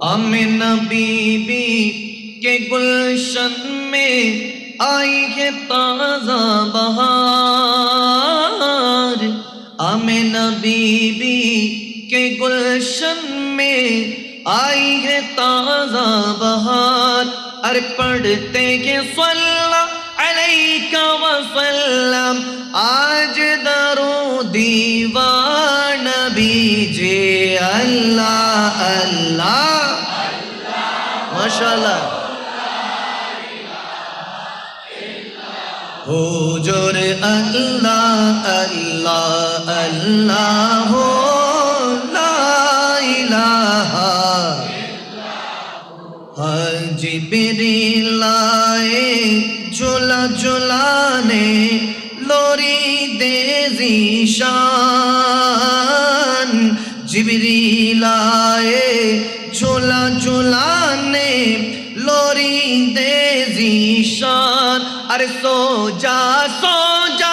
امن be be کے گلشن میں آئی ہے تازہ بہار۔ امن بی بی کے گلشن میں آئی ہے تازہ بہار۔ ارے پڑھتے ہیں صلی علیہ وسلم، آج درو دیوان بیجے اللہ اللہ اللہ۔ মাশাল্লাহ হুজুর আল্লাহ আল্লাহ আল্লাহ জিবরিলায়ে ঝোলা ঝোলানে লোরি দে জিশান। জিবরিলায়ে ছোলা ঝুলানে লোরি দে জিশান আরে সো যা সো যা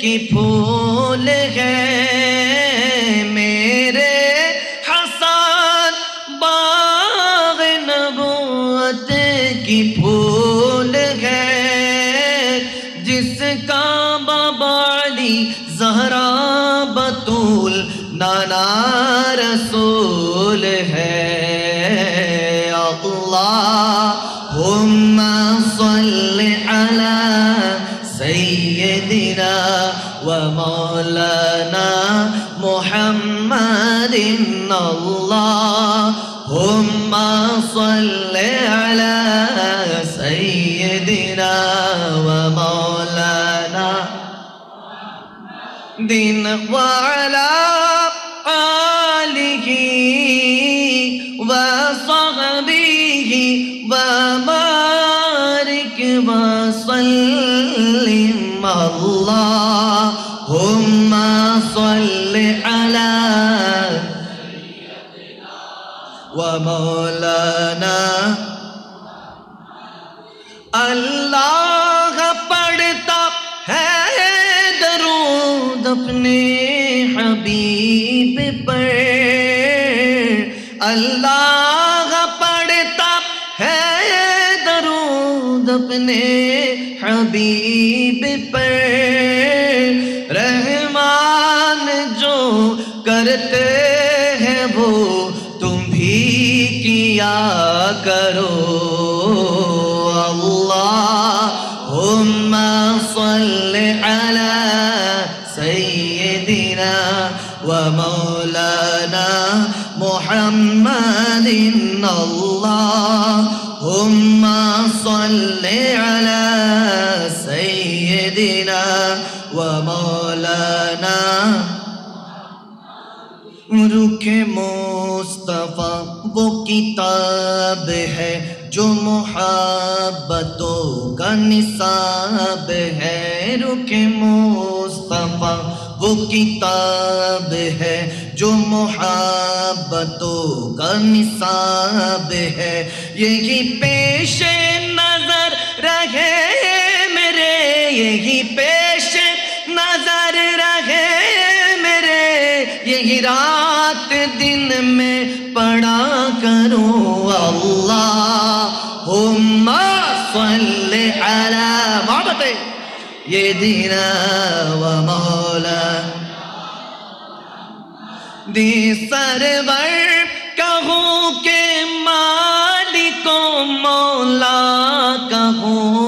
کی پھول ہے میرے حسن باغ نبوت کی پھول ہے جس کا بابالی زہرا بطول نانا رسول ہے۔ اللهم صل على ومولانا محمد اللهم صل على سيدنا ومولانا دين وعلى آله وصحبه على ومولانا. اللہ پڑھتا ہے درود اپنے حبیب پر. اللہ پڑھتا ہے درود اپنے حبیب پر. کرتے ہیں وہ تم بھی کیا کرو اللهم صل على سيدنا ومولانا محمد اللهم صل على سيدنا ومولانا محمد رخ مصطفیٰ، وہ کتاب ہے جو محبتوں کا نصاب ہے۔ رخ مصطفیٰ، وہ کتاب ہے جو محبتوں کا نصاب ہے۔ یہی پیش نظر رہے میرے، یہی پیش رات دن میں پڑا کروں اللہم صل علی محبت یہ دینا و مولا۔ دی سرور کہوں کہ مالک و مولا کہوں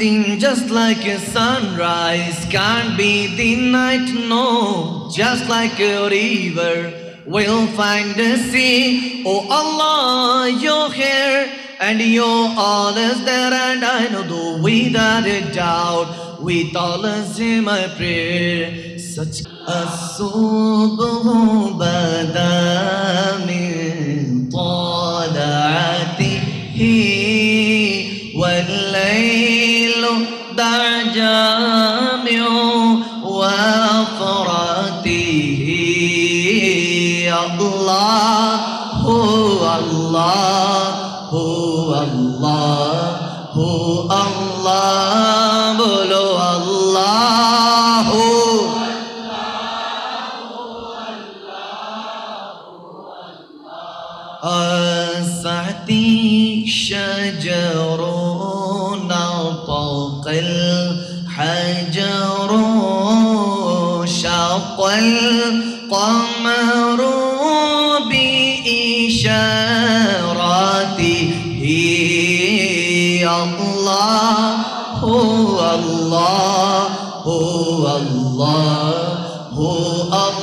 Din just like a sunrise can't be the night, no. Just like a river, we'll find the sea. Oh Allah, you're here. and you're always there, and I know though without a doubt, with all us in my prayer, such a subh bada min طلعته والليل ضع جامع وفرته الله هو الله الله الله بلو الله الله الله الله شجر نطق الحجر شق القمر আল্লাহ হো আল্লাহ।